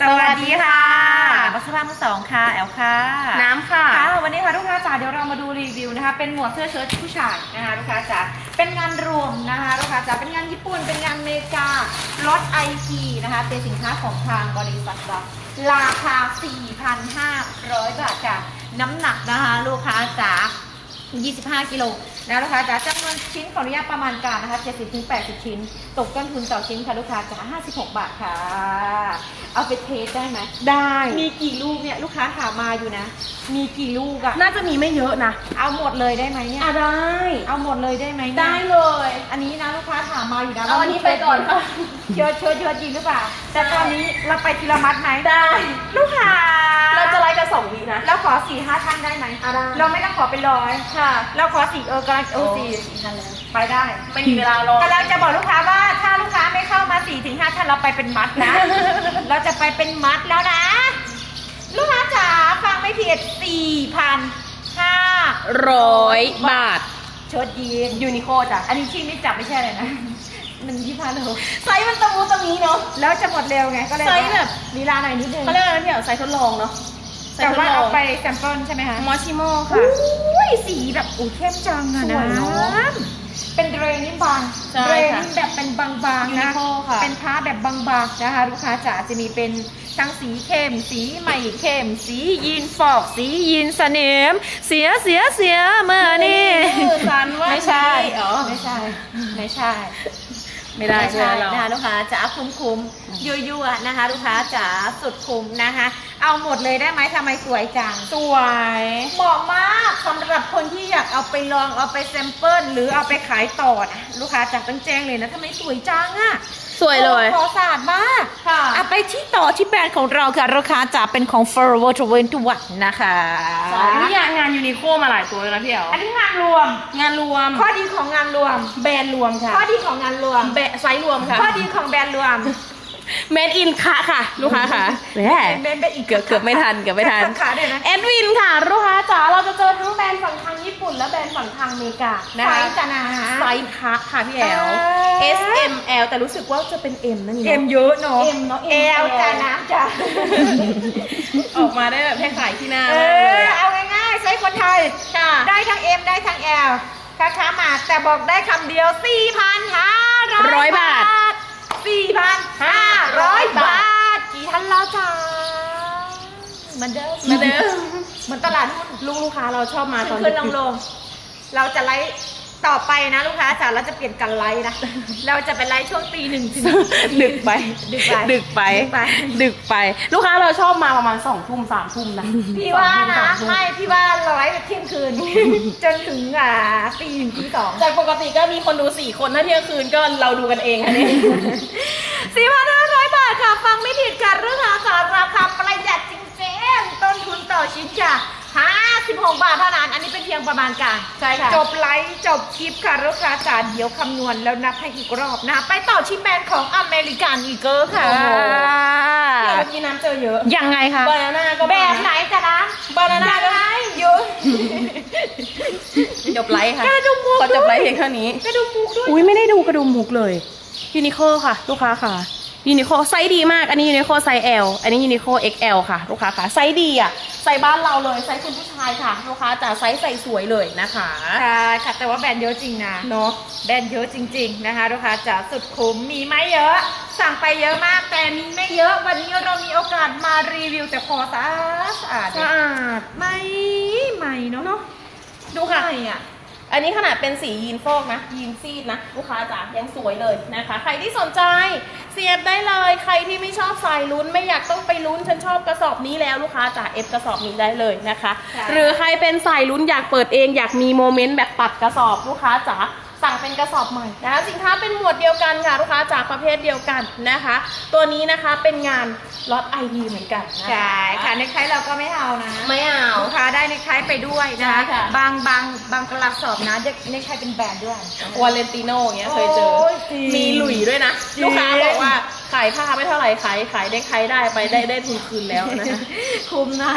สวัสดีค่ะบัสภามือสองค่ะ แอลค่ะ น้ำค่ะ ค่ะ วันนี้ค่ะลูกค้าจ๋าเดี๋ยวเรามาดูรีวิวนะคะ เป็นหมวดเสื้อเชิ้ตผู้ชายนะคะลูกค้าจ๋า เป็นงานรวมนะคะลูกค้าจ๋า เป็นงานญี่ปุ่น เป็นงานอเมริการถไอทีนะคะ เป็นสินค้าของทางบริษัทเราราคา 4,500 บาทค่ะน้ำหนักนะคะ ลูกค้าจ๋า 25 กิโล นะลูกค้าจ๋าจำนวนชิ้นขออนุญาตประมาณการนะคะ 70-80 ชิ้น ตกต้นทุนต่อชิ้นค่ะลูกค้าจ๋า56 บาทค่ะ เอาไปเทสได้ไหมได้มีกี่ลูกเนี่ยลูกค้าถามมาอยู่นะ มีกี่ลูกอะน่าจะมีไม่เยอะนะเอาหมดเลยได้ไหมเนี่ยอะได้ เอาหมดเลยได้ไหมเนี่ยได้เลย อันนี้นะลูกค้าถามมาอยู่นะเอาอันนี้ไปก่อนค่ะเชิญเชิญเชิญจริงหรือเปล่า แต่ตอนนี้เราไปทีละมัดไหมได้ ลูกค้าเราจะไล่กันสองวีนะเราขอสี่ห้าท่านได้ไหมอะได้เราไม่ต้องขอเป็นร้อยค่ะ เราขอสี่เออกำลังโอ้สี่ไปได้ ไม่มีเวลารอกำลังจะบอกลูกค้าว่าถ้าลูกค้าไม่เข้ามาสี่ถึงห้าท่านเราไปเป็นมัดนะ เราจะไปเป็นมัดแล้วนะ ลูกค้าจ๋าฟังไม่ผิดสี่พันห้าร้อยบาทเชิดยีนยูนิโคจ้ะ อันนี้ที่ไม่จับไม่ใช่เลยนะ มันยี่ห้าโลไซส์มันตรงนู้นตรงนี้เนาะ แล้วจะหมดเร็วไง ก็เลยไซส์แบบลีลาหน่อยนิดนึงเขาเรียกอะไรนะพี่เอ๋ไซส์ทดลองเนาะไซ แต่ส์ทดว่าลอเอางไปแซมเปิลใช่ไหมคะมอชิโมค่ะอุ้ยสีแบบอู้เข้มจังอะสนะวยเนอะเป็นเดรนิ่มบางใช่เดรค่ะนิ่มแบบเป็นบางๆนะ Uniqlo ค่ะเป็นผ้าแบบบางๆนะคะลูกค้าจ๋าจะมีเป็นทั้งสีเข้ม สีใหม่เข้ม สียีนฟอก สียีนสเนมเสียเสียเสียเมื่อนี่มือสันว่าไม่ใช่อ๋อไม่ใช่ ไม่ใช่ไม่ได้ไม่ใช่ใช่เรานะคะลูกค้าจ๋าคุ้มคุ้มๆยั่วๆนะคะ ลูกค้าจ๋าสุดคุ้มนะคะ เอาหมดเลยได้ไหมทำไมสวยจัง สวย เหมาะมากสำหรับคนที่อยากเอาไปลองเอาไปแซมเปิลหรือเอาไปขายต่อนะลูกค้าจ๋าต้องแจ้งเลยนะทำไมสวยจังอะสวยเลย ขอสะอาดมากค่ะอะไปที่ต่อที่แบรนด์ของเราค่ะลูกค้าจ๋าเป็นของ Forever 21นะคะนี่ยางงานยูนิโคมาหลายตัวแล้วนะพี่เอ๋อันนี้งานรวม งานรวม ข้อดีของงานรวม แบรนด์รวมค่ะ ข้อดีของงานรวม แบรนด์ไซส์รวมค่ะ ข้อดีของแบรนด์รวม เมดอินค่ะค่ะ ลูกค้าค่ะแหมเป็นเป็นอีกเกือบเกือบไม่ทันเกือบไม่ทันขาเดี๋ยวนะเอ็ดวินค่ะ ลูกค้าจ๋าเราจะเจอทั้งแบรนด์ฝั่งทางญี่ปุ่นและแบรนด์ฝั่งทางอเมริกานะไซคะส์จะนะไซส์คะค่ะพี่แอลเออ S M L แต่รู้สึกว่าจะเป็น M นั่นเอ็มเยอะเนาะ M เนาะเอ M ลจะนะจ้ะออกมาได้แบบให้ขายที่หน้าเอมากเลยออะเอาง่ายๆไซส์คนไทยค่ะได้ทั้ง M ได้ทั้ง L ค้าค้ามาแต่บอกได้คำเดียว4,500ร้อยบาท 4,500 บาท กี่ท่านแล้วจ้าเหมือนเดิมเหมือนเดิม เหมือนตลาดหุ้นลูกลูกค้าเราชอบมาตอนขึ้นลดึงกลงๆเราจะไลฟ์ ต่อไปนะลูกค้าจ๋าเราจะเปลี่ยนกันไลฟ์นะ เราจะเป็นไลฟ์ช่วงตีหนึ่งถึงๆดึกไปดึกไป ดึกไปดึกไป ดึกไป ลูกค้าเราชอบมาประมาณสองทุ่มสามทุ่มนะพี่ว่าสนะองทุ่มสามทุ่มไม่พี่ว่าร้อยเที่ยงคืน จนถึงอ่าตีหนึ่งตีสองจากปกติก็มีคนดูสี่คนถ้าเที่ยงคืนก็เราดูกันเองอันนี้สี่พันห้าร้อยบาทค่ะ ฟังไม่ผิดค่ะเรื่องราคาราคาประหยัดจริงๆต้นทุนต่อชิ้นจ้ะ 56 บาทเท่านั้น อันนี้เป็นเพียงประมาณการใช่ค่ะ จบไลฟ์จบคลิปค่ะลูกค้าจ๋าเดี๋ยวคำนวณแล้วนับให้อีกรอบนะ ไปต่อที่แบรนด์ของอเมริกันอีเกอร์ค่ะโอ้โห เมื่อกี้น้ำเจอเยอะยังไงคะบานาน่าก็แบบไหนจ๊ะนะบานาน่ายังก็ไงอยู่จบไลฟ์ค่ะกระดุมมุกขอจบไลฟ์เพียงเท่านี้ กระดุมมุกด้วย อุ้ยไม่ได้ดูกระดุมมุกเลยยูนิโคค่ะ ลูกค้าค่ะ ยูนิโคไซส์ดีมาก อันนี้ยูนิโคไซส์ L อันนี้ยูนิโค XL ค่ะ ลูกค้าค่ะไซส์ดีอะไซส์บ้านเราเลยไซส์คุณผู้ชายค่ะ ลูกค้าจ๋าไซส์ใส่สวยเลยนะคะใช่ค่ะแต่ว่าแบรนด์เยอะจริงนะเนาะแบรนด์เยอะจริง ๆนะคะ ลูกค้าจ๋าสุดคุ้มมีไม่เยอะ สั่งไปเยอะมากแต่มีไม่เยอะวันนี้เรามีโอกาสมารีวิวแต่พอสะอาดสะอาดสะอาดไม่ใหม่เนาะเนาะดูค่ะใหม่อะ อันนี้ขนาดเป็นสียีนฟอกนะ ยีนซีดนะ ลูกค้าจ๋ายังสวยเลยนะคะ ใครที่สนใจเสียบได้เลย ใครที่ไม่ชอบสายลุ้นไม่อยากต้องไปลุ้นฉันชอบกระสอบนี้แล้วลูกค้าจ๋าเอฟกระสอบนี้ได้เลยนะคะใช่หรือใครเป็นสายลุ้นอยากเปิดเองอยากมีโมเมนต์แบบตัดกระสอบลูกค้าจ๋าสั่ง เป็นกระสอบใหม่นะคะสินค้าเป็นหมวดเดียวกันค่ะลูกค้าจากประเภทเดียวกันนะคะ ตัวนี้นะคะเป็นงานล็อตไอดีเหมือนกันนะคะ ใช่ค่ะในไคเราก็ไม่เอานะไม่เอา ลูกค้าได้ในไคไปด้วยนะใช่ค่ะ บางบางบางกระสอบนะในไคเป็นแบรนด์ด้วย วาเลนติโนอย่างเงี้ยเคยเจอ โอ้ยจริง มีหลุยด้วยนะจริงลูกค้าบอกว่าขายผ้าไม่เท่าไหร่ขายขายได้ใครได้ไปได้ได้ทุนคืนแล้วนะคะคุ้มนะ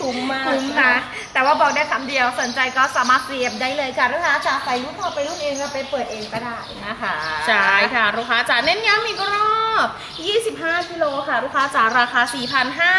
คุ้มมากคุ้มนะแต่ว่าบอกได้คำเดียวสนใจก็สามารถเสียบได้เลยค่ะลูกค้าจะใส่รุ่นพอไปรุ่นเองก็ไปเปิดเองก็ได้นะคะใช่ค่ะลูกค้าจ๋าเน้นย้ำอีกรอบ25กิโลค่ะลูกค้าจ๋าราคา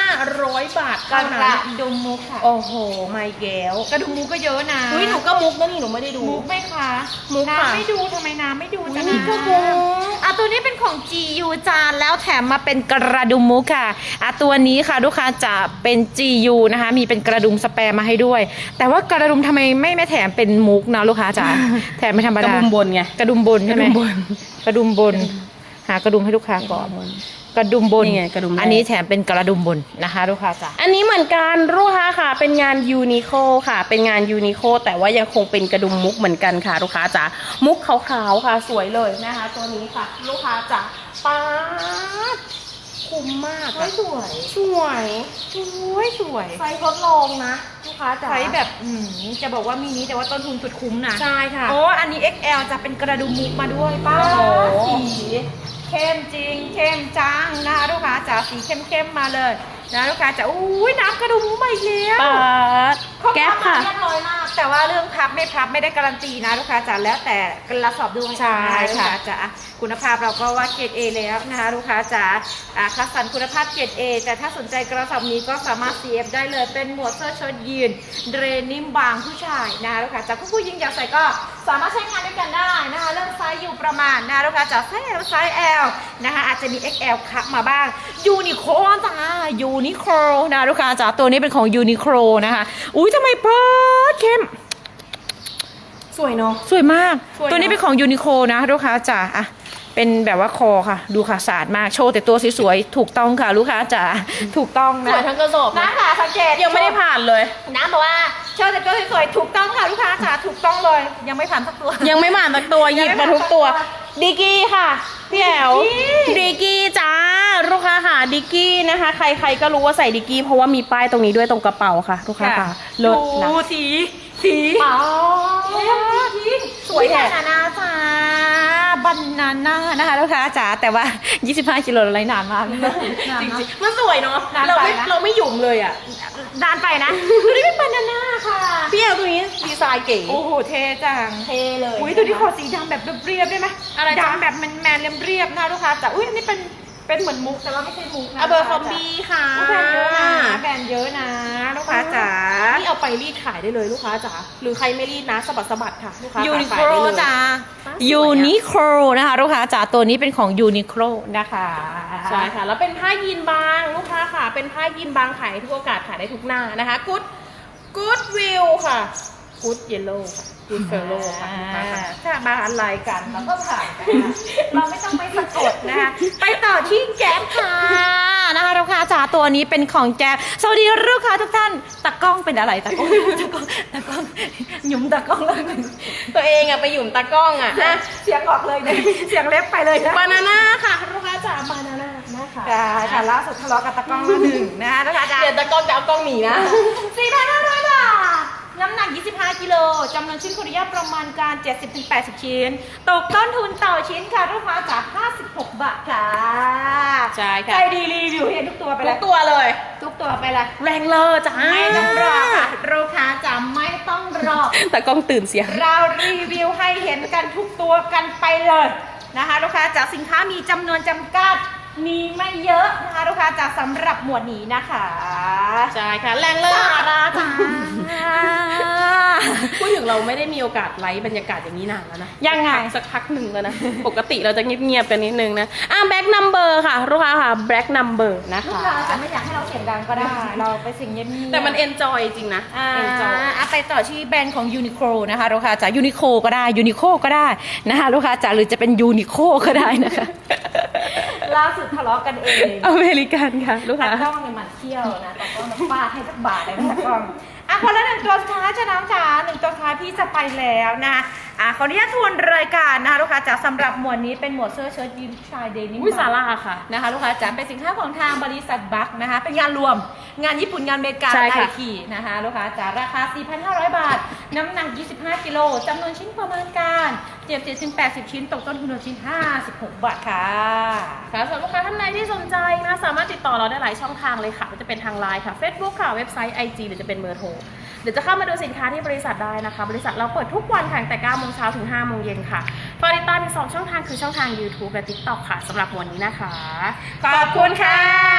4,500 บาทกระเท่านั้นดุมมุกค่ะ โอ้โห ไม่แก้วกระดุมมุกก็เยอะนะอุ้ยหนูก็มุกนะนี่หนูไม่ได้ดูมุกไหมคะมุกค่ะน้ำไม่ดูทำไมน้ำไม่ดูอุ๊ยจ้ะนี่ก็มุก อะตัวนี้เป็นของ GU จานแล้วแถมมาเป็นกระดุมมุกค่ะอะตัวนี้ค่ะลูกค้าจะเป็น GU นะคะ มีเป็นกระดุมสแปรมาให้ด้วย แต่ว่ากระดุมทำไมไม่ไม่แถมเป็นมุกนะลูกค้าจ๋าแถมไม่ธรรมกระดา บุมบนไง กระดุมบนใช่ไหมกระดุมบน กระดุมบน หากระดุมให้ลูกค้าก่อนกระดุมบน นี่ไงกระดุมแรก อันนี้แถมเป็นกระดุมบนนะคะลูกค้าจ๋า อันนี้เหมือนกันลูกค้าค่ะ เป็นงานยูนิโคค่ะ เป็นงานยูนิโคแต่ว่ายังคงเป็นกระดุมมุกเหมือนกันค่ะ ลูกค้าจ๋ามุกขาวๆค่ะ สวยเลยนะคะ ตัวนี้ค่ะ ลูกค้าจ๋าป๊าดคุ้มมากสวยอะสวยสวยสวยสวยไซส์ทดลองนะ ลูกค้าจ๋าใช้แบบอืมจะบอกว่ามีนี้แต่ว่าต้นทุนสุดคุ้มนะใช่ค่ะ โอ้อันนี้ XL จะเป็นกระดุมมุกมาด้วยป้าโอ้โห สี เข้มจริง เข้มจังนะคะลูกค้าจ๋าสีเข้มเข้มๆมาเลยนะลูกค้าจ๋าอุ้ยน้ำกระดุมมุกมาอีกแล้วป๊าดเขาแก๊ปพับมาค่ะเรียบร้อยมาก แต่ว่าเรื่องพับไม่พับไม่ได้การันตีนะลูกค้าจ๋าแล้วแต่กระสอบด้วยใช่นลูกค่ะค้าจ๋าคุณภาพเราก็ว่าเกรด A แล้วนะคะลูกค้าจ๋าอ่าคัดสรรคุณภาพเกรด A แต่ถ้าสนใจกระสอบนี้ก็สามารถ CF ได้เลยเป็นหมวดเสื้อเชิ้ตยีนเดรนิมบางผู้ชายนะคะลูกค้าจ๋าผู้หญิงอยากใส่ก็สามารถใช้งานด้วยกันได้นะคะเรื่องไซส์อยู่ประมาณนะคะลูกค้าจ๋าไซส์ L ไซส์ L นะคะอาจจะมี XL คับมาบ้างยูนิโคจ้ายูนิโคนะลูกค้าจ๋าตัวนี้เป็นของยูนิโคนะคะอุ้ยทำไมเปิดเข้ม สวยเนาะ สวยมาก สวยเนอะ ตัวนี้เป็นของยูนิโคนะลูกค้าจ๋าอะเป็นแบบว่าคอค่ะ ดูค่ะสะอาดมากโชว์แต่ตัวสวยๆถูกต้องค่ะลูกค้าจ๋าถูกต้องสนะวยทั้งกระสอบนะน้ำค่ะสังเกตยังไม่ได้ผ่านเลย น้ำบอกว่าโชว์แต่ตัวสวยๆถูกต้องค่ะลูกค้าจ๋าถูกต้องเลย ยังไม่ผ่านสักตัว ยังไม่ผ่านสักตัวหยิบมาทุกตัวยังไม่ผ่านสักตัวดิกกี้ค่ะพี่แอวดิดิกกกี้กี้จ้าลูกค้าค่ะดิกกี้นะคะ ใครๆก็รู้ว่าใส่ดิกกี้เพราะว่ามีป้ายตรงนี้ด้วยตรงกระเป๋าค่ะลูกค้าค่ะเลิศนะ ดูสี สีอ๋อจริงสวยแท้บานาน่าจ้าบานนาน่านะคะลูกค้าจ๋าแต่ว่า 25กิโลอะไรนานมากจริงๆมันสวยเนาะเราไม่เราไม่หยุ่มเลยอะนานไปนะนี้เป็นบานนาน่าค่ะพี่แอวตัวนี้ดีไซน์เก๋โอ้โหเท่จังเท่เลยอุ้ยตัวนี้ขอสีดำแบบเรียบๆได้ไหมอะไรดำแบบแมนๆเรียบๆนะลูกค้าจ๋าอุ้ยอันนี้เป็น เป็นเหมือนมุกแต่ว่าไม่ใช่มุกนะอเบอร์คอมบี้ค่ะลูกค้าจ๋าแบรนด์เยอะนะแบรนด์เยอะนะลูกค้าจ๋านี่เอาไปรีดขายได้เลยลูกค้าจ๋าหรือใครไม่รีดนะสะบัดสะบัดค่ะลูกค้ายูขานิขาโคยลได้เลยจ้าสวยอะยูนิโคลนะคะลูกค้าจ๋าตัวนี้เป็นของยูนิโคลนะคะใช่ค่ะแล้วเป็นผ้ายีนบางลูกค้าค่ะ เป็นผ้ายีนบางขายทุกโอกาสขายได้ทุกหน้านะคะกู๊ดกู๊ดวิวค่ะ กู๊ดเยลโล่ค่ะกู๊ดเฟลโล่ค่ะลูกค้าค่ะถ้ามาอะไรกันเราก็ผ่านนะคะเราไม่ต้องไปสะกดนะคะไปต่อที่แก๊ปค่ะนะคะลูกค้าจ๋าตัวนี้เป็นของแก๊ปสวัสดีลูกค้าทุกท่านตะกล้องเป็นอะไรตะกล้องตะกล้องตะกล้องหยุมตะกล้องแล้วหนึ่งตัวเองอะไปหยุ่มตากล้องอะนะเสียงออกเลยเนี่ยเสียงเล็บไปเลยนะบานาน่าค่ะลูกค้าจ๋าบานาน่านะคะค่ะค่ะล่าสุดทะเลาะกับตะกล้องมาหนึ่งนะคะลูกค้าจ๋าเดี๋ยวตากล้องจะเอากล้องหนีนะสี่พันห้าร้อยบาท น้ำหนัก 25 กิโลจำนวนชิ้นคุริยาประมาณการ 70-80 ชิ้น ตกต้นทุนต่อชิ้นค่ะลูกค้าจาก56 บาทค่ะ ใช่ค่ะใจดีรีวิวเห็นทุกตัวไปทุเลกยตัวเลย ทุกตัวไปเลยแรงเลอจ้าไม่ต้องรอค่ะลูกค้าจะไม่ต้องรอตากล้องตื่นเสียง เรารีวิวให้เห็นกันทุกตัวกันไปเลยนะคะ ลูกค้าจากสินค้ามีจำนวนจำกัด มีไม่เยอะนะคะลูกค้าจากสำหรับหมวดนี้นะคะใช่ค่ะแรงเลอสาระจ้าพูดถึงเราไม่ได้มีโอกาสไลฟ์บรรยากาศอย่างนี้นานแล้วนะยังไงสักพักหนึ่งแล้วนะ ปกติเราจะเงียบๆกันนิดนึงนะอะแบ็กนัมเบอร์ค่ะลูกค้าค่ะแบ็กนัมเบอร์นะลูกคะค้าจะไม่อยากให้เราเสียงดังก็ได้ เราไปเสียงเงียบๆแต่มันเอนจอยจริงนะอ่าเอนจอยอะไปต่อที่แบรนด์ของ Uniqlo นะคะลูกค้าจ๋า Uniqlo ก็ได้ Uniqlo ก็ได้นะคะลูกค้าจ๋าหรือจะเป็น Uniqlo ก็ได้นะคะ ล่าสุดทะเลาะกันเองอเมริกันค่ะลูกตาค้ากล้องเนี่ยหมันเที่ยวนะตากล้องมาฟาดให้สักบาทเลยนะตากล้องอะคนละหนึ่งตัวสุดท้ายจะน้องจ๋าหนึ่งตัวสุดท้ายพี่จะไปแล้วนะอะขออนุญาตทวนรายการนะคะลูกค้าจ๋าสำหรับหมวดนี้เป็นหมวดเสื้อเชิ้ตยีนชายเดนิมวิสาราค่ะนะคะลูกค้าจ๋าเป็นสินค้าของทางบริษัทบัคนะคะเป็นงานรวมงานญี่ปุ่นงานอเมริกาใช่ไทค่ะยคีนะคะลูกค้าจ๋าราคา 4,500 บาท น้ำหนัก 25 กิโลจำนวนชิ้นประมาณการ 7ถึง80ชิ้นตกต้นทุนต่อชิ้น56บาทค่ะค่ะสำหรับลูกค้าท่านใดที่สนใจนะสามารถติดต่อเราได้หลายช่องทางเลยค่ะไม่ว่าจะเป็นทางไลน์ค่ะ Facebook ค่ะเว็บไซต์ IG หรือจะเป็นเบอร์โทรหรือจะเข้ามาดูสินค้าที่บริษัทได้นะคะ บริษัทเราเปิดทุกวันค่ะตั้งแต่9โมงเช้าถึง5โมงเย็นค่ะฝากติดตามอีกสองช่องทางคือช่องทาง YouTube และ TikTok ค่ะสำหรับวันนี้นะคะ ขอบคุณค่ะ